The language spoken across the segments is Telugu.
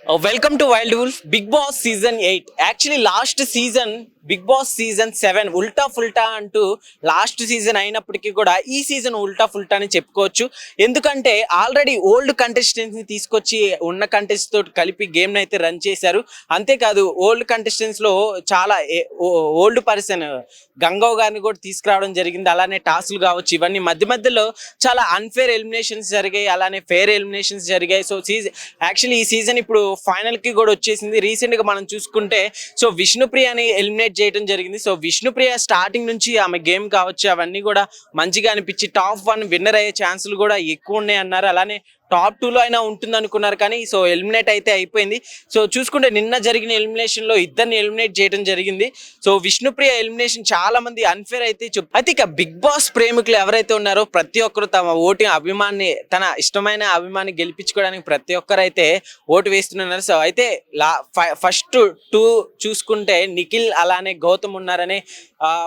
Uh, welcome to Wild Wolf Big Boss Season 8. Actually, last season Bigg Boss season seven ఉల్టా ఫుల్టా అంటూ లాస్ట్ సీజన్ అయినప్పటికీ కూడా ఈ సీజన్ ఉల్టా ఫుల్టా అని చెప్పుకోవచ్చు. ఎందుకంటే ఆల్రెడీ ఓల్డ్ కంటెస్టెంట్స్ని తీసుకొచ్చి ఉన్న కంటెస్ట్ తోటి కలిపి గేమ్ని అయితే రన్ చేశారు. అంతేకాదు ఓల్డ్ కంటెస్టెంట్స్లో చాలా ఓల్డ్ పర్సన్ గంగవ్ గారిని కూడా తీసుకురావడం జరిగింది. అలానే టాస్క్లు కావచ్చు ఇవన్నీ మధ్య మధ్యలో చాలా అన్ఫేర్ ఎలిమినేషన్స్ జరిగాయి. అలానే ఫేర్ ఎలిమినేషన్స్ జరిగాయి. సో సీజన్ యాక్చువల్లీ ఈ సీజన్ ఇప్పుడు ఫైనల్కి కూడా వచ్చేసింది. రీసెంట్గా మనం చూసుకుంటే సో విష్ణుప్రియని ఎలిమినేట్ చేయడం జరిగింది. సో విష్ణుప్రియ స్టార్టింగ్ నుంచి ఆమె గేమ్ కావచ్చు అవన్నీ కూడా మంచిగా అనిపించి టాప్ వన్ విన్నర్ అయ్యే ఛాన్సులు కూడా ఎక్కువ ఉన్నాయి అన్నారు అలానే టాప్ టూలో అయినా ఉంటుంది అనుకున్నారు కానీ సో ఎలిమినేట్ అయితే అయిపోయింది. సో చూసుకుంటే నిన్న జరిగిన ఎలిమినేషన్లో ఇద్దరిని ఎలిమినేట్ చేయడం జరిగింది. సో విష్ణుప్రియ ఎలిమినేషన్ చాలా మంది అన్ఫేర్ అయితే చెప్ అయితే ఇక బిగ్ బాస్ ప్రేమికులు ఎవరైతే ఉన్నారో ప్రతి ఒక్కరు తమ ఓటు అభిమాన్ని తన ఇష్టమైన అభిమాన్ని గెలిపించుకోవడానికి ప్రతి ఒక్కరు అయితే ఓటు వేస్తున్నారు. సో అయితే లా ఫస్ట్ టూ చూసుకుంటే నిఖిల్ అలానే గౌతమ్ ఉన్నారనే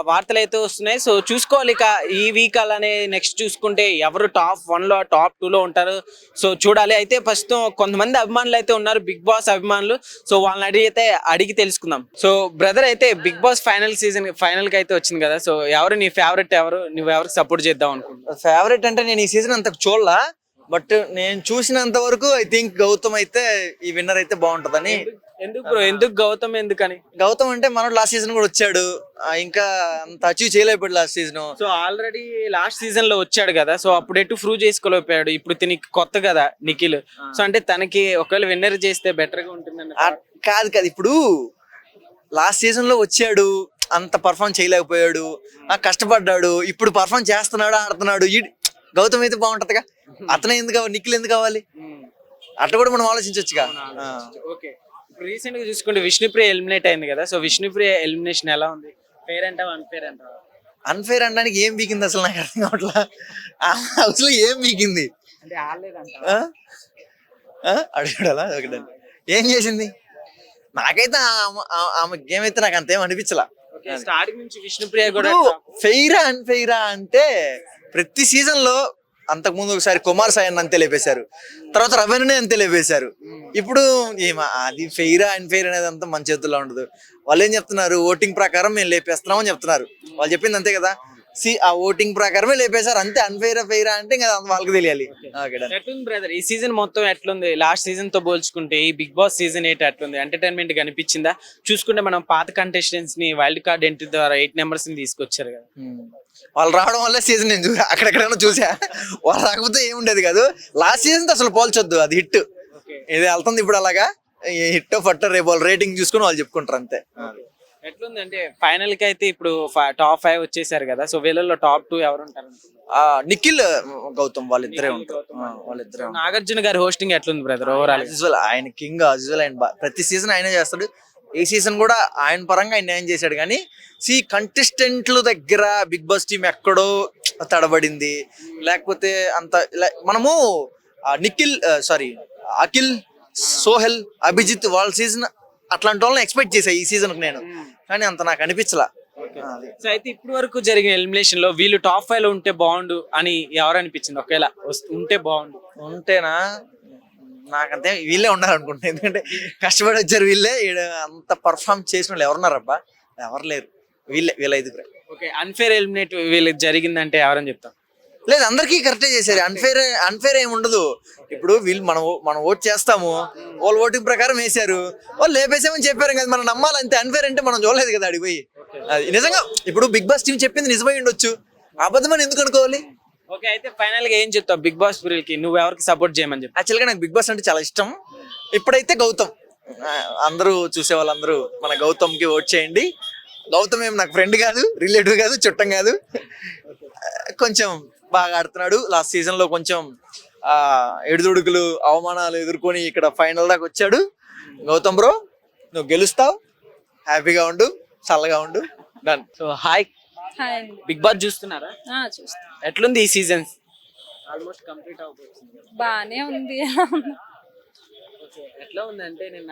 వార్తలు అయితే వస్తున్నాయి. సో చూసుకోవాలి ఇక ఈ వీక్ అలానే నెక్స్ట్ చూసుకుంటే ఎవరు టాప్ వన్లో టాప్ టూ లో ఉంటారు. సో చూడాలి. అయితే ప్రస్తుతం కొంతమంది అభిమానులు అయితే ఉన్నారు. బిగ్ బాస్ అభిమానులు. సో వాళ్ళని అడిగితే అడిగి తెలుసుకుందాం. సో బ్రదర్ అయితే బిగ్ బాస్ ఫైనల్ సీజన్ ఫైనల్కి అయితే వచ్చింది కదా. సో ఎవరు నీ ఫేవరెట్ ఎవరు? నువ్వు ఎవరికి సపోర్ట్ చేద్దాం అనుకుంటున్నావు? ఫేవరెట్ అంటే నేను ఈ సీజన్ అంత చూడలా. బట్ నేను చూసినంత వరకు ఐ థింక్ గౌతమ్ అయితే ఈ విన్నర్ అయితే బాగుంటదని ఎందుకు బ్రో ఎందుకు గౌతమ్ ఎందుకని? గౌతమ్ అంటే మనోడు లాస్ట్ సీజన్ కూడా వచ్చాడు. ఆ, ఇంకా అంత అచీవ్ చేయలేకపోయాడు last season so already last సీజన్లో వచ్చాడు కదా. సో అప్పుడు ఎటు ప్రూవ్ చేసుకోలేకపోయాడు. ఇప్పుడు తినికి కొత్త కదా నిఖిల్. సో అంటే తనకి ఒకవేళ విన్నర్ చేస్తే బెటర్గా ఉంటుందని కాదు కాదు. ఇప్పుడు లాస్ట్ సీజన్లో వచ్చాడు. అంత పర్ఫామ్ చేయలేకపోయాడు. ఆ, కష్టపడ్డాడు. ఇప్పుడు పర్ఫామ్ చేస్తున్నాడు ఆడుతున్నాడు. ఈ గౌతమ్ అయితే బాగుంటదిగా. అతనే ఎందుకు కావాలి? నిఖిల్ ఎందుకు కావాలి? అట్లా కూడా మనం ఆలోచించవచ్చుగా. ఓకే. రీసెంట్గా చూసుకుంటే విష్ణుప్రియ ఎలిమినేట్ అయింది కదా సో విష్ణుప్రియ ఎలిమినేషన్ ఎలా ఉంది? ఫేర్ అంటావా అన్ఫేర్ అంటావా? అన్ఫేర్ అనడానికి ఏం బీకింది అసలు నాకు అర్థం కావట్లా? హౌస్లో ఏం బీకింది అంటే ఆడలేదంట? అడగడాలా? ఒకటి. ఏం చేసింది? నాకైతే ఆమె గేమ్ అయితే నాకు అంతేం అనిపించలా. స్టార్టింగ్ నుంచి విష్ణుప్రియ కూడా ఫెయిరా అన్ఫెయిరా అంటే ప్రతి సీజన్లో అంతకు ముందు ఒకసారి కుమార్ సాయన్ అంతే లేపేశారు తర్వాత రవీణనే అంతే లేపేశారు ఇప్పుడు ఏమ అది ఫెయిరా అన్ఫెయిర్ అనేది అంతా మన చేతుల్లో ఉండదు. వాళ్ళు ఏం చెప్తున్నారు? ఓటింగ్ ప్రకారం మేము లేపేస్తున్నాం అని చెప్తున్నారు. వాళ్ళు చెప్పింది అంతే కదా? సి ఆ ఓటింగ్ ప్రకారమే లేపేశారు. అంతే అన్ఫెయిరా ఫెయిరా అంటే ఇంకా వాళ్ళకి తెలియాలి. ఎట్లుంది బ్రదర్ ఈ సీజన్ మొత్తం ఎట్లుంది? లాస్ట్ సీజన్తో పోల్చుకుంటే ఈ బిగ్ బాస్ సీజన్ ఎయిట్ ఎట్లుంది ఎంటర్టైన్మెంట్ కనిపించిందా చూసుకుంటే మనం పాత కంటెస్టెంట్స్ని వైల్డ్ కార్డ్ ఎంట్రీ ద్వారా ఎయిట్ నెంబర్స్ని తీసుకొచ్చారు కదా. Hmm. వాళ్ళు రావడం వల్ల సీజన్ నేను చూసా. అక్కడెక్కడైనా చూసా. వాళ్ళు రాకపోతే ఏముండేది కాదు. లాస్ట్ సీజన్ అసలు పోల్చొద్దు. అది హిట్ ఇది వెళ్తుంది ఇప్పుడు అలాగా? హిట్ ఫట్టర్ రేపు వాళ్ళు రేటింగ్ చూసుకుని వాళ్ళు చెప్పుకుంటారు అంతే. ఎట్లుంది అంటే ఫైనల్కి అయితే ఇప్పుడు టాప్ ఫైవ్ వచ్చేసారు కదా సో వీళ్ళలో టాప్ టూ ఎవరు ఉంటారు నిఖిల్ గౌతమ్ వాళ్ళిద్దరే ఉంటారు. వాళ్ళిద్దరే నాగార్జున గారి హోస్టింగ్ ఎట్లుంది బ్రదర్ ఓవరాల్ usual, ఆయన కింగ్ యూజువల్ ఆయన ప్రతి సీజన్ ఆయనే చేస్తాడు. ఈ సీజన్ కూడా ఆయన పరంగా ఆయన న్యాయం చేశాడు కానీ సి కంటెస్టెంట్ల దగ్గర బిగ్ బాస్ టీం ఎక్కడో తడబడింది. లేకపోతే అంత మనము నిఖిల్ సారీ అఖిల్ సోహెల్ అభిజిత్ వాళ్ళ సీజన్ అట్లాంటి వాళ్ళని ఎక్స్పెక్ట్ చేశా ఈ సీజన్ నేను. కానీ అంత నాకు అనిపించలా. సో అయితే ఇప్పటి వరకు జరిగిన ఎలిమినేషన్లో వీళ్ళు టాప్ ఫైవ్లో ఉంటే బాగుండు అని ఎవరు అనిపించింది? ఒకవేళ వస్తు- ఉంటే బాగుండు. ఉంటేనా? నాకంతే వీళ్ళే ఉన్నారు అనుకుంటా ఎందుకంటే కష్టపడి వచ్చారు వీళ్ళే అంత పర్ఫామ్ చేసిన వాళ్ళు ఎవరున్నారబ్బా? ఎవరు లేరు. వీళ్ళే వీళ్ళ ఐదుగురే. ఓకే అన్ఫేర్ ఎలిమినేట్ వీళ్ళకి జరిగిందంటే ఎవరని చెప్తాం లేదు అందరికీ కరెక్టే చేశారు అన్ఫేర్ అన్ఫేర్ ఏమి ఉండదు. ఇప్పుడు వీళ్ళు మనం మనం ఓట్ చేస్తాము. వాళ్ళు ఓటింగ్ ప్రకారం వేశారు. వాళ్ళు లేపేసామని చెప్పారు కదా మనం నమ్మాలి. అంతే అన్ఫేర్ అంటే మనం చూడలేదు కదా అడిగిపోయి అది నిజంగా ఇప్పుడు బిగ్ బాస్ టీం చెప్పింది నిజమై ఉండొచ్చు. అబద్ధమని ఎందుకు అనుకోవాలి? ఓకే అయితే ఫైనల్గా ఏం చెప్తావు బిగ్ బాస్కి నువ్వు ఎవరికి సపోర్ట్ చేయమని చెప్పి. యాక్చువల్గా నాకు బిగ్ బాస్ అంటే చాలా ఇష్టం. ఇప్పుడైతే గౌతమ్. అందరూ చూసే వాళ్ళందరూ మన గౌతమ్కి ఓట్ చేయండి. గౌతమ్ ఏం నాకు ఫ్రెండ్ కాదు రిలేటివ్ కాదు చుట్టం కాదు. కొంచెం బాగా ఆడుతున్నాడు. లాస్ట్ సీజన్లో కొంచెం ఆ ఎడుదుడుకులు అవమానాలు ఎదుర్కొని ఇక్కడ ఫైనల్ దాకా వచ్చాడు. గౌతమ్ బ్రో నువ్వు గెలుస్తావు. హ్యాపీగా ఉండు చల్లగా ఉండు. Done so hi Bigg Boss చూస్తున్నారా? ఎట్లుంది ఈ సీజన్ ఆల్మోస్ట్ కంప్లీట్ బానే ఉంది. ఎట్లా ఉందంటే నిన్న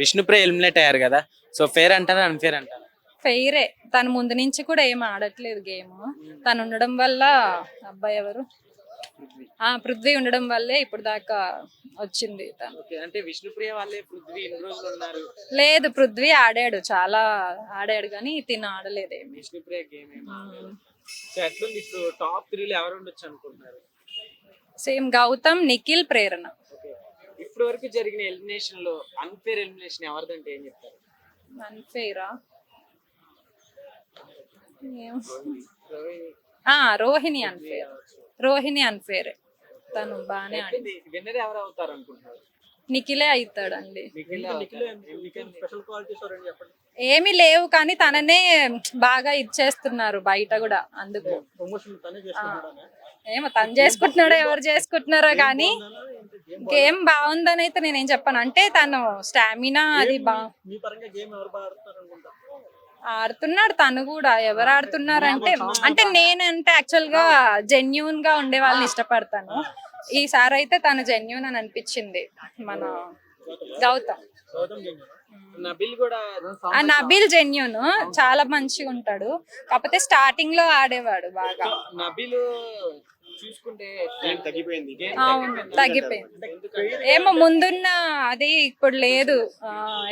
విష్ణుప్రియ ఎలిమినేట్ అయ్యారు కదా. సో ఫేర్ అంటారా అన్ఫేర్ అంటారా? ఫెయిరే. తను ముందు నుంచి కూడా ఏం ఆడట్లేదు గేమ్. తను ఉండడం వల్ల అబ్బాయి ఎవరు? ఆ పృథ్వీ ఉండడం వల్లే ఇప్పుడు దాకా వచ్చింది తను. అంటే విష్ణుప్రియ వాళ్ళే పృథ్వీ ఇన్ని రోజులు ఉన్నారు. లేదు పృథ్వీ ఆడాడు చాలా ఆడాడు కానీ తిన ఆడలేదేమి విష్ణుప్రియ గేమ్ ఏం సో ఎట్లుంది ఇప్పుడు టాప్ త్రీలో ఎవరు ఉండొచ్చు అనుకుంటున్నారు? సేమ్ గౌతమ్ నిఖిల్ ప్రేరణ. ఓకే. ఇప్పటి వరకు జరిగిన ఎలిమినేషన్లో అన్ఫేర్ ఎలిమినేషన్ ఎవరిదంటే ఏం చెప్తారు? అన్ఫేరా రోహిణి ఆ రోహిణి అన్ఫేర్ రోహిణి అన్ఫేర్ తను ఆడి విన్నర్ ఎవరు అవుతారు అనుకుంటున్నారు నిఖిలే అవుతాడండి స్పెషల్ క్వాలిటీస్ చెప్పండి? ఏమీ లేవు కానీ తననే బాగా ఇచ్చేస్తున్నారు బయట కూడా అందుకు. ప్రమోషన్ తనే ఆ. ఏమో తను చేసుకుంటున్నాడో ఎవరు చేసుకుంటున్నారో కానీ గేమ్ బాగుందని అయితే నేనేం చెప్పాను. అంటే తను స్టామినా అది బా మీ పరంగా గేమ్ ఎవరు బాగా ఆడుతున్నారు అనుకుంటా ఆడుతున్నాడు తను కూడా. ఎవరు ఆడుతున్నారు అంటే అంటే నేనంటే యాక్చువల్గా జెన్యున్గా ఉండే వాళ్ళని ఇష్టపడతాను. ఈసారి అయితే తను జెన్యున్ అని అనిపించింది. మన గౌతమ్. నబిల్ కూడా ఆ నబీల్ జెన్యున్ చాలా మంచిగా ఉంటాడు. కాకపోతే స్టార్టింగ్లో ఆడేవాడు బాగా. నబిల్ చూసుకుంటే తగ్గిపోయింది. అవును తగ్గిపోయింది. ఏమో ముందున్న అది ఇప్పుడు లేదు.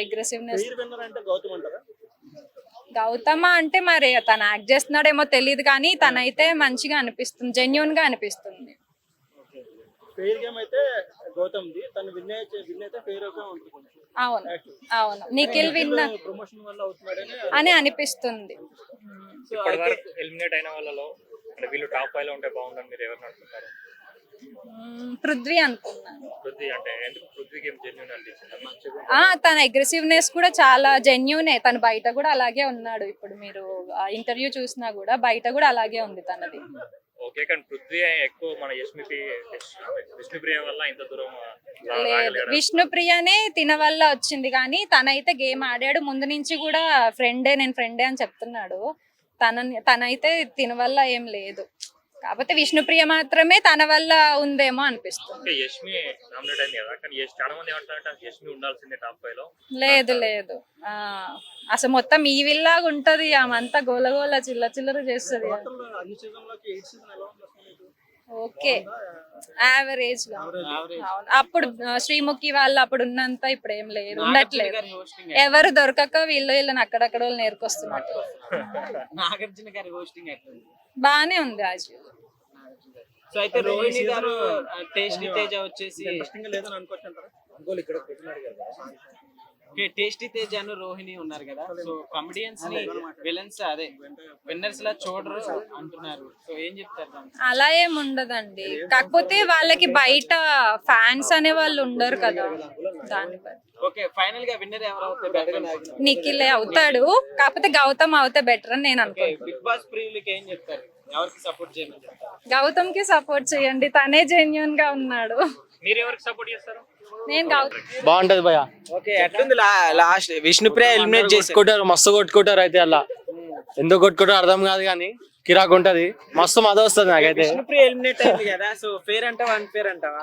అగ్రెసివ్నెస్ అంటే గౌతమ్ అంటే మరి తను యాక్ట్ చేస్తున్నాడేమో తెలియదు కానీ తనైతే మంచిగా అనిపిస్తుంది జెన్యున్గా అనిపిస్తుంది ఫెయిర్ గేమ్ అయితే గౌతమ్ది తను విన్ అయితే విన్ అయితే ఫెయిర్గా ఉంటుంది అవును అవును. నిఖిల్ విన్న ప్రమోషన్ వల్ల అవుతున్నాడని అని అనిపిస్తుంది. సో ఎలిమినేట్ అయిన వాళ్ళలో వీళ్ళు టాప్ ఫైవ్లో ఉంటే బాగుందని మీరు ఎవరిని అనుకుంటారు? పృథ్వీ అనుకున్నాను తన అగ్రెసివ్నెస్ కూడా చాలా జెన్యునే తను బయట కూడా అలాగే ఉన్నాడు. ఇప్పుడు మీరు ఇంటర్వ్యూ చూసినా కూడా బయట కూడా అలాగే ఉంది తనది. ఓకే కానీ పృథ్వీ ఎక్కువ మన యష్మిపి విష్ణుప్రియ వల్ల ఇంత దూరం రా- లేదు? విష్ణుప్రియనే తిన వల్ల వచ్చింది కానీ తనైతే గేమ్ ఆడాడు. ముందు నుంచి కూడా ఫ్రెండే నేను ఫ్రెండే అని చెప్తున్నాడు. తన తనైతే తిన వల్ల ఏం లేదు. కాకపోతే విష్ణుప్రియ మాత్రమే తన వల్ల ఉందేమో అనిపిస్తుంది. లేదు లేదు. ఆ అసలు మొత్తం ఈ విల్లాగా ఉంటది ఆమె అంతా గోలగోల చిల్ల చిల్లర చేస్తుంది. ఓకే. యావరేజ్ అవును. అప్పుడు శ్రీముఖి వాళ్ళు అప్పుడు ఉన్నంత ఇప్పుడు ఏం లేదు ఉండట్లేదు. ఎవరు దొరకక వీళ్ళు వీళ్ళని అక్కడక్కడ వాళ్ళు నేర్కొస్తున్నట్టు. నాగార్జున గారి హోస్టింగ్ ఎట్లుంది బానే ఉంది సో అయితే రోహిణి గారు టేస్టీ తేజ వచ్చేసి లేదని అనుకోవచ్చు అంకోలు ఇక్కడ కదా టేస్టీ తేజ అను రోహిణి ఉన్నారు కదా. సో కమెడియన్స్ని విలన్స్ అదే విన్నర్స్ లా చూడరు అంటున్నారు. సో ఏం చెప్తారు? అలా ఏం ఉండదండి. కాకపోతే వాళ్ళకి బయట ఫ్యాన్స్ అనే వాళ్ళు ఉండరు కదా బట్టి ఓకే ఫైనల్గా విన్నర్ ఎవరు అవుతే బెటర్ నిఖిలే అవుతాడు. కాకపోతే గౌతమ్ అవుతే బెటర్ అని నేను అనుకుంటున్నాను బిగ్ బాస్ ప్రియులకి ఏం చెప్తారు? ఎవరికి సపోర్ట్ గౌతమ్కి సపోర్ట్ చేయండి. తనే జెన్యున్గా ఉన్నాడు. మీరు ఎవరికి సపోర్ట్ చేస్తారు? నేను బాగుంటది భయ ఓకే ఎట్లుంది లాస్ట్ విష్ణుప్రియ ఎలిమినేట్ చేసి కొట్టుకుంటారు మస్తు కొట్టుకుంటారు అయితే అలా. ఎందుకు కొట్టుకుంటారో అర్థం కాదు కానీ కిరాక్ ఉంటది. మస్తు మద వస్తుంది నాకైతే. విష్ణుప్రియ ఎలిమినేట్ అయింది కదా సో ఫేర్ అంటావా అన్ఫేర్ అంటావా?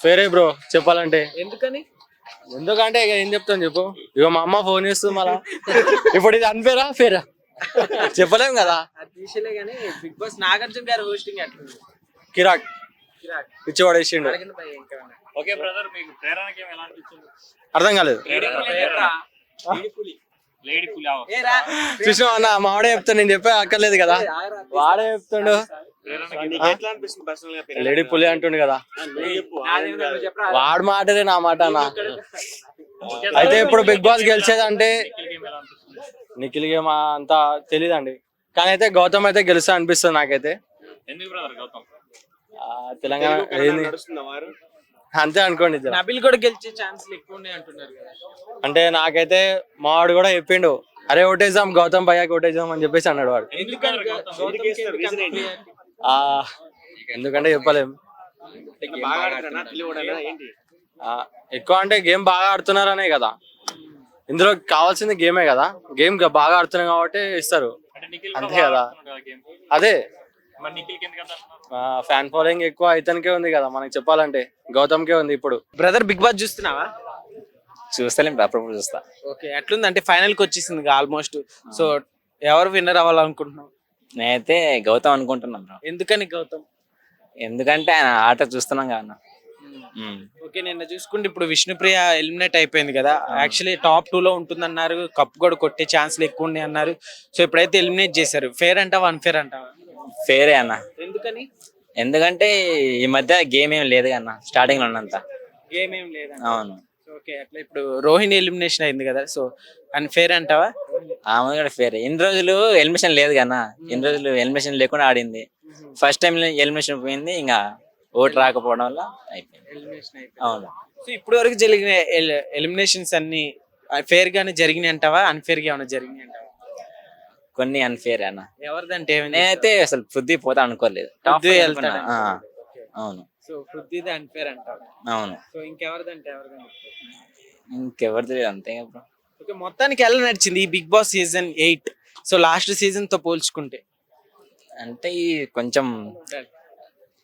ఫేరే బ్రో చెప్పాలంటే. ఎందుకని? ఎందుకంటే ఇక ఏం చెప్తాను చెప్పు. ఇక మా అమ్మ ఫోన్ చేస్తుంది మళ్ళా. ఇప్పుడు ఇది అన్ఫేరా ఫేరా చెప్పలేం కదా? అది తీసేలే కానీ బిగ్ బాస్ నాగార్జున గారి హోస్టింగ్ కిరాక్. కిరాక్. పడేసిండు ఇంకేమన్నా. ఓకే బ్రదర్ మీకు ప్రేరణ గేమ్ ఎలా అనిపించింది అర్థం కాలేదు. లేడీ పులి. చూసినా అన్న? మా వాడే చెప్తాను నేను చెప్పే అక్కర్లేదు కదా. వాడే చెప్తుండు. లేడీ పులి అంటుండు కదా. వాడు మాటదే నా మాట అన్న. అయితే ఇప్పుడు బిగ్ బాస్ గెలిచేది అంటే గేమ్ ఎలా అనిపిస్తుంది నిఖిల్ గేమ్ అంతా తెలియదండి కానీ అయితే గౌతమ్ అయితే గెలుస్తా అనిపిస్తుంది నాకైతే. ఎందుకు బ్రదర్ గౌతమ్? ఆ, తెలంగాణ? అంతే అనుకోండి. నబిల్ కూడా గెలిచే ఛాన్సులు ఎక్కువ ఉన్నాయి అంటున్నారు కదా. అంటే నాకైతే మావాడు కూడా చెప్పిండు అరే ఓటేద్దాం గౌతమ్ భయ్యాకి ఓటేద్దాం అని చెప్పేసి అన్నాడు వాడు. ఎందుకని గౌతమ్కి ఎందుకు అంత ప్రియారిటీ? ఆ ఎందుకంటే చెప్పలేం. ఆ, ఎక్కువ అంటే గేమ్ బాగా ఆడుతున్నారనే కదా. ఇందులో కావాల్సింది గేమే కదా. గేమ్ బాగా ఆడుతున్నాం కాబట్టి ఇస్తారు. అంటే నిఖిల్ అంతే కదా. ఆడుతున్నాడు అదే ఫ్యాన్ ఫాలోయింగ్ ఎక్కువ ఇతనికే ఉంది కదా మనకి చెప్పాలంటే. గౌతమ్కే ఉంది ఇప్పుడు. బ్రదర్ బిగ్ బాస్ చూస్తున్నావా? చూస్తలేం అప్పుడప్పుడు చూస్తా. ఓకే ఎట్లుంది అంటే ఫైనల్కి వచ్చేసింది ఆల్మోస్ట్ సో ఎవరు విన్నర్ అవ్వాలనుకుంటున్నావు? నేనైతే గౌతమ్ అనుకుంటున్నాను బ్రో ఎందుకని గౌతమ్? ఎందుకంటే ఆయన ఆట చూస్తున్నాం కదా. ఓకే నిన్న చూసుకుంటే ఇప్పుడు విష్ణుప్రియ ఎలిమినేట్ అయిపోయింది కదా. యాక్చువల్లీ టాప్ టూ లో ఉంటుందన్నారు. కప్ కూడా కొట్టే ఛాన్స్లు ఎక్కువ ఉన్నాయి అన్నారు. సో ఇప్పుడైతే ఎలిమినేట్ చేశారు. ఫేర్ అంటావా అన్ఫేర్ అంటావా? ఫేరే అన్న. ఎందుకని? ఎందుకంటే ఈ మధ్య గేమ్ ఏం లేదు అన్న స్టార్టింగ్లో ఉన్నంత. గేమ్ ఏం లేదా అవును. ఓకే అట్లా ఇప్పుడు రోహిణి ఎలిమినేషన్ అయింది కదా సో అన్ఫేర్ అంటావా? ఆమె కూడా ఫేర్. ఇన్ని రోజులు ఎలిమినేషన్ లేదు కన్నా ఇన్ని రోజులు ఎలిమినేషన్ లేకుండా ఆడింది. ఫస్ట్ టైం ఎలిమినేషన్ పోయింది ఇంకా ఓటు రాకపోవడం వల్ల అయిపోయింది. అవును. సో ఇప్పటి వరకు జరిగిన ఎలిమినేషన్స్ అన్ని ఫేర్ గానే జరిగినాయి అంటావా? అన్ఫేర్గా ఏమైనా జరిగినాయి అంటావా? కొన్ని అన్ఫేర్ అన్న. ఎవరిదంటే నేనైతే అసలు పృథ్వీ పోతా అనుకోలేదు. పృథ్వీ అవును. సో పృథ్వీది అన్ఫేర్ అంటారు. అవును. సో ఇంకెవరిదంటే ఎవరిదంటే? ఇంకెవరు తెలియదు అంతే. ఓకే మొత్తానికి ఎలా నడిచింది ఈ Bigg Boss season eight so last సీజన్తో పోల్చుకుంటే. అంటే ఈ కొంచెం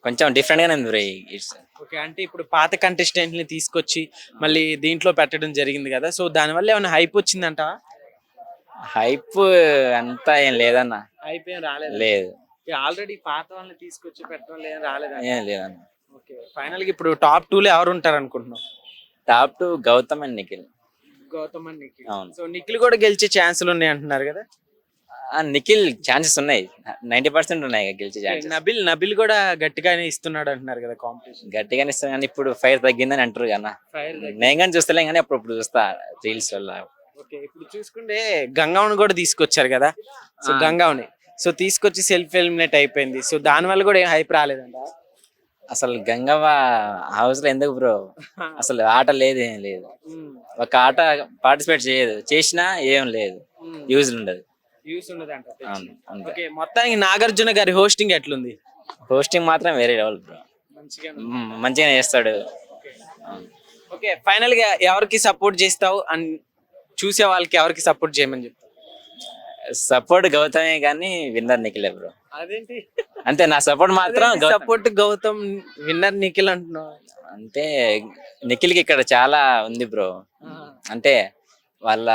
కొంచెం డిఫరెంట్ గానే ఉంది ఓకే అంటే ఇప్పుడు పాత కంటెస్టెంట్ని తీసుకొచ్చి మళ్ళీ దీంట్లో పెట్టడం జరిగింది కదా. సో దానివల్ల ఏమైనా హైప్ వచ్చిందంటావా? హైప్ అంతా ఏం లేదన్న. హైప్ ఏం రాలేదు? లేదు. ఆల్రెడీ పాత వాళ్ళని తీసుకొచ్చి పెట్టడం లేదు రాలేదు? ఏం లేదన్న. ఓకే ఫైనల్గా ఇప్పుడు టాప్ టూ లో ఎవరు ఉంటారు అనుకుంటున్నాం top two Gautam and Nikhil. Gautam and Nikhil. అవును. సో నిఖిల్ కూడా గెలిచే ఛాన్సులు ఉన్నాయి అంటున్నారు కదా? ఆ, నిఖిల్ ఛాన్సెస్ ఉన్నాయి. నైన్టీ పర్సెంట్ ఉన్నాయి గెలిచే ఛాన్సెస్. నబిల్ నబిల్ కూడా గట్టిగానే ఇస్తున్నాడు అంటున్నారు కదా కాంపిటీషన్ గట్టిగానే ఇస్తాను కానీ ఇప్పుడు ఫైర్ తగ్గిందని అంటారు ఫైర్ నేను కానీ చూస్తలేం కానీ అప్పుడు చూస్తా రీల్స్ వల్ల ఓకే ఇప్పుడు చూసుకుంటే గంగావని కూడా తీసుకొచ్చారు కదా? సో. గంగావని సో తీసుకొచ్చి సెల్ఫ్ ఎలిమినేట్ అయిపోయింది. సో దాని వల్ల కూడా ఏం హైప్ రాలేదంట? అసలు గంగవ్వ హౌస్లో ఎందుకు బ్రో? అసలు ఆట లేదు ఏం లేదు. ఒక ఆట పార్టిసిపేట్ చేయదు. చేసినా ఏం లేదు. యూజ్ ఉండదు. యూస్ అవును అంతే. ఓకే మొత్తానికి నాగార్జున గారి హోస్టింగ్ ఎట్లుంది? హోస్టింగ్ మాత్రం వేరే లెవెల్ బ్రో మంచిగా మంచిగానే చేస్తాడు. ఓకే. ఫైనల్గా ఎవరికి సపోర్ట్ చేస్తావు? అని చూసే వాళ్ళకి ఎవరికి సపోర్ట్ చేయమని చెప్తావు సపోర్ట్ గౌతమే కానీ విన్నర్ నిఖిలే బ్రో. అదేంటి? అంతే నా సపోర్ట్ మాత్రం గౌతమ్. సపోర్ట్ గౌతమ్ విన్నర్ నిఖిల్ అంటున్నావు? అంటే నిఖిల్కి ఇక్కడ చాలా ఉంది బ్రో. అంటే వాళ్ళ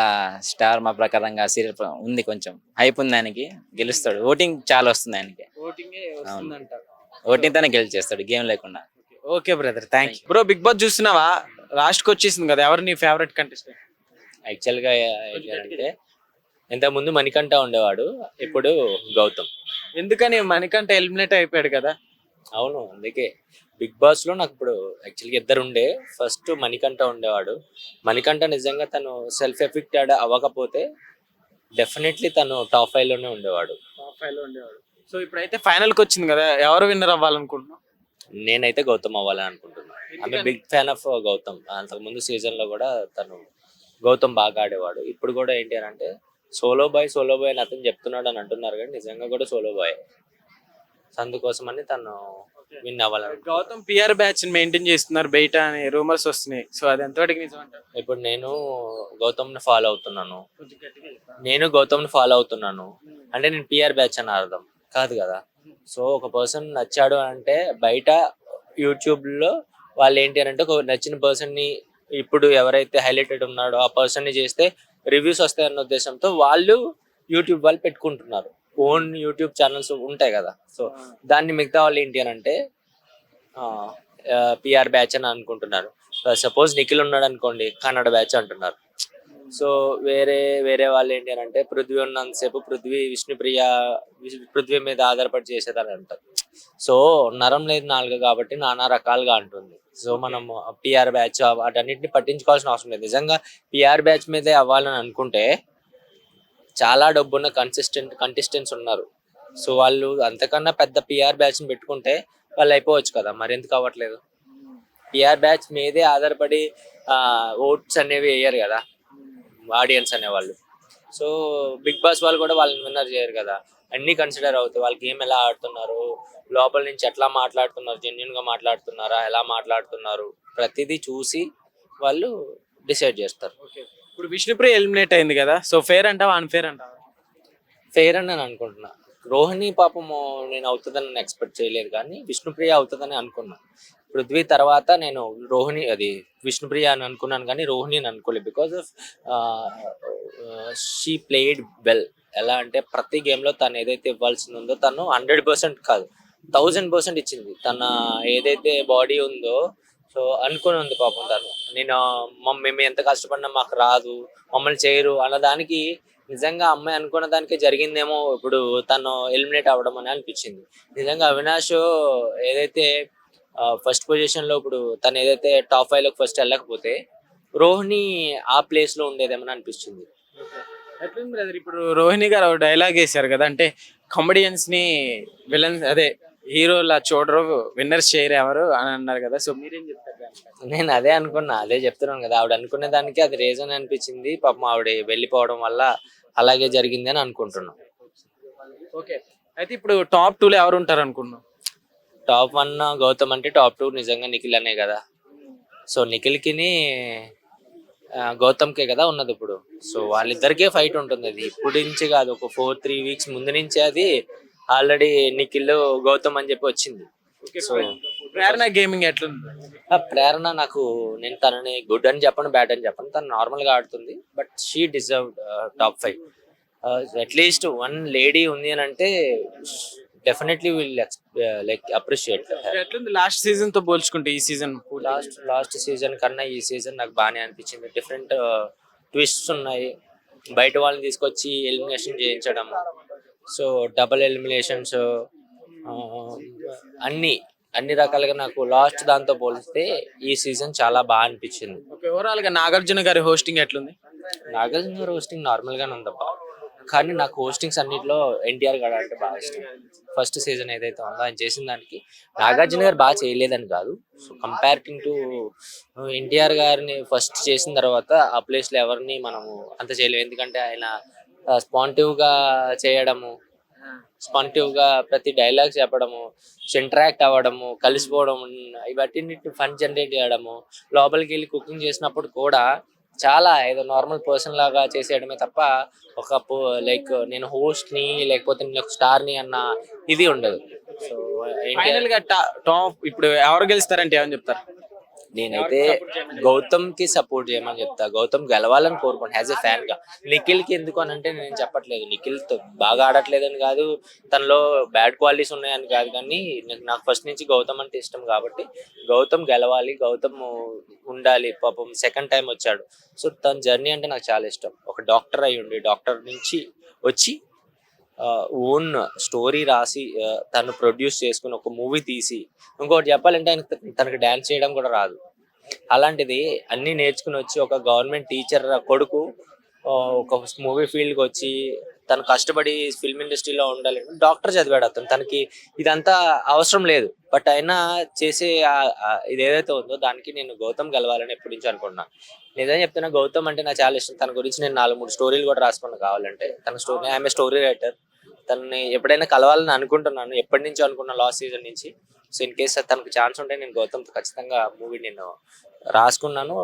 స్టార్ మా ప్రకారంగా సీరియల్ ఉంది కొంచెం. హైప్ ఉంది ఆయనకి గెలుస్తాడు. ఓటింగ్ చాలా వస్తుంది ఆయనకి. ఓటింగ్ వస్తుందంట. ఓటింగ్ తోనే గెలిచేస్తాడు గేమ్ లేకుండా. Okay brother thank you bro Big Boss చూస్తున్నావా? లాస్ట్కి వచ్చేసింది కదా ఎవరు నీ ఫేవరెట్ కంటెస్టెంట్ యాక్చువల్గా ఏంటంటే ఇంతకుముందు మణికంఠ ఉండేవాడు ఇప్పుడు గౌతమ్. ఎందుకని మనకంటే ఎలిమినేట్ అయిపోయాడు కదా? అవును అందుకే. బిగ్ బాస్లో నాకు ఇప్పుడు యాక్చువల్గా ఇద్దరు ఉండే. ఫస్ట్ మణికంఠ ఉండేవాడు. మణికంఠ నిజంగా తను సెల్ఫ్ ఎఫెక్టెడ్ అవ్వకపోతే డెఫినెట్లీ తను టాప్ ఫైవ్లోనే ఉండేవాడు. టాప్ ఫైవ్లో ఉండేవాడు. సో ఇప్పుడైతే ఫైనల్కి వచ్చింది కదా ఎవరు విన్నర్ అవ్వాలనుకుంటున్నావు? నేనైతే గౌతమ్ అవ్వాలని అనుకుంటున్నాను ఆమె? Big fan of Gautam. అంతకు ముందు సీజన్లో కూడా తను గౌతమ్ బాగా ఆడేవాడు. ఇప్పుడు కూడా ఏంటి అని అంటే సోలో బాయ్ సోలో బాయ్ అని అతను చెప్తున్నాడు అని అంటున్నారు కానీ నిజంగా కూడా సోలో బాయ్. అందుకోసమని తను విన్ అవ్వాలని గౌతమ్ పిఆర్ బ్యాచ్ మెయింటైన్ చేస్తున్నారు. బయట అని రూమర్స్ వస్తున్నాయి. సో అది ఎంతవరకు నిజం అంటారు? ఇప్పుడు నేను గౌతమ్ని ఫాలో అవుతున్నాను. నేను గౌతమ్ని ఫాలో అవుతున్నాను. అంటే నేను పిఆర్ బ్యాచ్ అని అర్థం. కాదు కదా. సో ఒక పర్సన్ నచ్చాడు అంటే బయట యూట్యూబ్లో వాళ్ళు ఏంటి అని అంటే ఒక నచ్చిన పర్సన్ని ఇప్పుడు ఎవరైతే హైలైటెడ్ ఉన్నాడో ఆ పర్సన్ని చేస్తే రివ్యూస్ వస్తాయన్న ఉద్దేశంతో వాళ్ళు యూట్యూబ్ వాళ్ళు పెట్టుకుంటున్నారు. ఓన్ యూట్యూబ్ ఛానల్స్ ఉంటాయి కదా. సో దాన్ని మిగతా వాళ్ళు ఏంటి అని అంటే పిఆర్ బ్యాచ్ అని అనుకుంటున్నారు. సపోజ్ నిఖిల్ ఉన్నాడు అనుకోండి కన్నడ బ్యాచ్ అంటున్నారు. సో వేరే వేరే వాళ్ళు ఏంటి అని అంటే పృథ్వీ ఉన్నంతసేపు పృథ్వీ విష్ణుప్రియ విష్- పృథ్వీ మీద ఆధారపడి చేసేదని అంటారు. సో నరం లేదు నాలుగు కాబట్టి నానా రకాలుగా అంటుంది. సో మనం పిఆర్ బ్యాచ్ వాటన్నిటిని పట్టించుకోవాల్సిన అవసరం లేదు. నిజంగా పిఆర్ బ్యాచ్ మీదే అవ్వాలని అనుకుంటే చాలా డబ్బున్న కన్సిస్టెంట్ కంటెస్టెంట్స్ ఉన్నారు. సో వాళ్ళు అంతకన్నా పెద్ద పిఆర్ బ్యాచ్ని పెట్టుకుంటే వాళ్ళు అయిపోవచ్చు కదా. మరి ఎందుకు అవ్వట్లేదు? పిఆర్ బ్యాచ్ మీదే ఆధారపడి ఓట్స్ అనేవి వేయరు కదా. ఆడియన్స్ అనేవాళ్ళు. సో బిగ్ బాస్ వాళ్ళు కూడా వాళ్ళని విన్నర్ చేయరు కదా. అన్ని కన్సిడర్ అవుతాయి. వాళ్ళు గేమ్ ఎలా ఆడుతున్నారు? లోపల నుంచి ఎట్లా మాట్లాడుతున్నారు? జెన్యున్గా మాట్లాడుతున్నారా? ఎలా మాట్లాడుతున్నారు? ప్రతిదీ చూసి వాళ్ళు డిసైడ్ చేస్తారు. ఇప్పుడు విష్ణుప్రియ ఎలిమినేట్ అయింది కదా. సో ఫేర్ అంటావా అన్ఫేర్ అంటావా? ఫెయిర్ అని నేను అనుకుంటున్నా. రోహిణి పాపము నేను అవుతుందని ఎక్స్పెక్ట్ చేయలేదు కానీ విష్ణుప్రియ అవుతుందని అనుకున్నా. పృథ్వీ తర్వాత నేను రోహిణి అది విష్ణుప్రియ అని అనుకున్నాను కానీ రోహిణి అని అనుకోలేదు. Because of she played well ఎలా అంటే ప్రతి గేమ్లో లో తను ఏదైతే ఇవ్వాల్సింది ఉందో తను హండ్రెడ్ పర్సెంట్ కాదు థౌజండ్ పర్సెంట్ ఇచ్చింది. తన ఏదైతే బాడీ ఉందో సో అనుకుని ఉంది పాపం తను. నేను మమ్- మేము ఎంత కష్టపడినా మాకు రాదు మమ్మల్ని చేయరు అన్న దానికి నిజంగా అమ్మాయి అనుకున్న దానికే జరిగిందేమో ఇప్పుడు తను ఎలిమినేట్ అవ్వడం అని అనిపించింది. నిజంగా అవినాష్ ఏదైతే ఫస్ట్ పొజిషన్లో ఇప్పుడు తను ఏదైతే టాప్ ఫైవ్లోకి ఫస్ట్ వెళ్ళకపోతే రోహిణి ఆ ప్లేస్లో ఉండేదేమని అనిపిస్తుంది. ఎట్లుంది బ్రదర్ ఇప్పుడు రోహిణి గారు డైలాగ్ వేశారు కదా అంటే కామెడియన్స్ని విలన్స్ అదే హీరోలా చూడరు విన్నర్స్ చేయరు ఎవరు అని అన్నారు కదా. సో మీరేం చెప్తారు? నేను అదే అనుకున్నా అదే చెప్తున్నాను కదా. ఆవిడ అనుకునే దానికి అది రీజన్ అనిపించింది. పాపం ఆవిడ వెళ్ళిపోవడం వల్ల అలాగే జరిగింది అని అనుకుంటున్నాం. ఓకే అయితే ఇప్పుడు టాప్ టూ లో ఎవరు ఉంటారు అనుకున్నాం టాప్ వన్ గౌతమ్ అంటే టాప్ టూ నిజంగా నిఖిల్ అనే కదా. సో నిఖిల్కిని గౌతమ్కే కదా ఉన్నది ఇప్పుడు. సో వాళ్ళిద్దరికే ఫైట్ ఉంటుంది అది. ఇప్పుడు నుంచి కాదు ఒక ఫోర్ త్రీ వీక్స్ ముందు నుంచే అది ఆల్రెడీ నిఖిల్ గౌతమ్ అని చెప్పి వచ్చింది. సో ప్రేరణ గేమింగ్ ఎట్లుంది? ఆ ప్రేరణ నాకు నేను తనని గుడ్ అని చెప్పను బ్యాడ్ అని చెప్పను. తను నార్మల్గా ఆడుతుంది but she deserve top five. At least one lady ఉంది అని అంటే డెఫినెట్లీ విల్ లైక్ అప్రిషియేట్ ఎట్లుంది లాస్ట్ సీజన్తో పోల్చుకుంటే ఈ సీజన్ లాస్ట్ లాస్ట్ సీజన్ కన్నా ఈ సీజన్ నాకు బాగానే అనిపించింది. డిఫరెంట్ ట్విస్ట్స్ ఉన్నాయి. బయట వాళ్ళని తీసుకొచ్చి ఎలిమినేషన్ చేయించడం సో డబల్ ఎలిమినేషన్స్ అన్ని అన్ని రకాలుగా నాకు లాస్ట్ దాంతో పోలిస్తే ఈ సీజన్ చాలా బాగా అనిపించింది. ఓవరాల్గా నాగార్జున గారి హోస్టింగ్ ఎట్లుంది? నాగార్జున గారు హోస్టింగ్ నార్మల్ గానే ఉందబ్బా. కానీ నాకు హోస్టింగ్స్ అన్నింటిలో ఎన్టీఆర్ గారు అంటే బాగా ఇష్టం. ఫస్ట్ సీజన్ ఏదైతే ఉందో ఆయన చేసిన దానికి నాగార్జున గారు బాగా చేయలేదని కాదు. సో కంపారిటింగ్ టు ఎన్టీఆర్ గారిని ఫస్ట్ చేసిన తర్వాత ఆ ప్లేస్లో ఎవరిని మనము అంత చేయలేము. ఎందుకంటే ఆయన uh, స్పాంటివ్గా చేయడము స్పాంటివ్గా ప్రతి డైలాగ్ చెప్పడము ఇంటరాక్ట్ అవ్వడము కలిసిపోవడం ఇవన్నీ ఫన్ జనరేట్ చేయడము లోపలికి వెళ్ళి కుకింగ్ చేసినప్పుడు కూడా చాలా ఏదో నార్మల్ పర్సన్ లాగా చేసేయడమే తప్ప ఒక లైక్ నేను హోస్ట్ని లేకపోతే నేను ఒక స్టార్ని అన్న ఇది ఉండదు. సో ఫైనల్గా టాప్ ఇప్పుడు ఎవరు గెలుస్తారంటే ఏమని చెప్తారు? నేనైతే గౌతమ్కి సపోర్ట్ చేయమని చెప్తా. గౌతమ్ గెలవాలని కోరుకోండి యాజ్ ఎ ఫ్యాన్గా. నిఖిల్కి ఎందుకు అని అంటే నేను చెప్పట్లేదు. నిఖిల్తో బాగా ఆడట్లేదని కాదు. తనలో బ్యాడ్ క్వాలిటీస్ ఉన్నాయని కాదు కానీ నాకు- ఫస్ట్ నుంచి గౌతమ్ అంటే ఇష్టం కాబట్టి గౌతమ్ గెలవాలి గౌతమ్ ఉండాలి. పాపం సెకండ్ టైం వచ్చాడు. సో తన జర్నీ అంటే నాకు చాలా ఇష్టం. ఒక డాక్టర్ అయి ఉండి డాక్టర్ నుంచి వచ్చి ఓన్ స్టోరీ రాసి తను ప్రొడ్యూస్ చేసుకుని ఒక మూవీ తీసి ఇంకోటి చెప్పాలంటే ఆయన తనకు డాన్స్ చేయడం కూడా రాదు. అలాంటిది అన్ని నేర్చుకుని వచ్చి ఒక గవర్నమెంట్ టీచర్ కొడుకు ఒక మూవీ ఫీల్డ్కి వచ్చి తను కష్టపడి ఫిల్మ్ ఇండస్ట్రీలో ఉండాలి. డాక్టర్ చదివాడు అతను. తనకి ఇదంతా అవసరం లేదు. బట్ అయినా చేసే ఇది ఏదైతే ఉందో దానికి నేను గౌతమ్ గెలవాలని ఎప్పటి నుంచి అనుకున్నా నిజం చెప్తున్నా గౌతమ్ అంటే నాకు చాలా ఇష్టం. తన గురించి నేను నాలుగు మూడు స్టోరీలు కూడా రాసుకున్నాను కావాలంటే. తన స్టోరీ ఆమె స్టోరీ రైటర్ తనని ఎప్పుడైనా కలవాలని అనుకుంటున్నాను. ఎప్పటి నుంచో అనుకున్నా లాస్ట్ సీజన్ నుంచి. సో ఇన్ కేస్ తనకు ఛాన్స్ ఉంటే నేను గౌతమ్ ఖచ్చితంగా మూవీ నేను రాసుకున్నాను.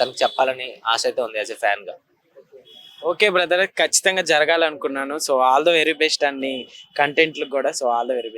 తనకు చెప్పాలని ఆశ అయితే ఉంది యాజ్ ఎ ఫ్యాన్గా. ఓకే బ్రదర్ ఖచ్చితంగా జరగాలనుకున్నాను. So all the very best అన్ని కంటెంట్లు కూడా. So all the very best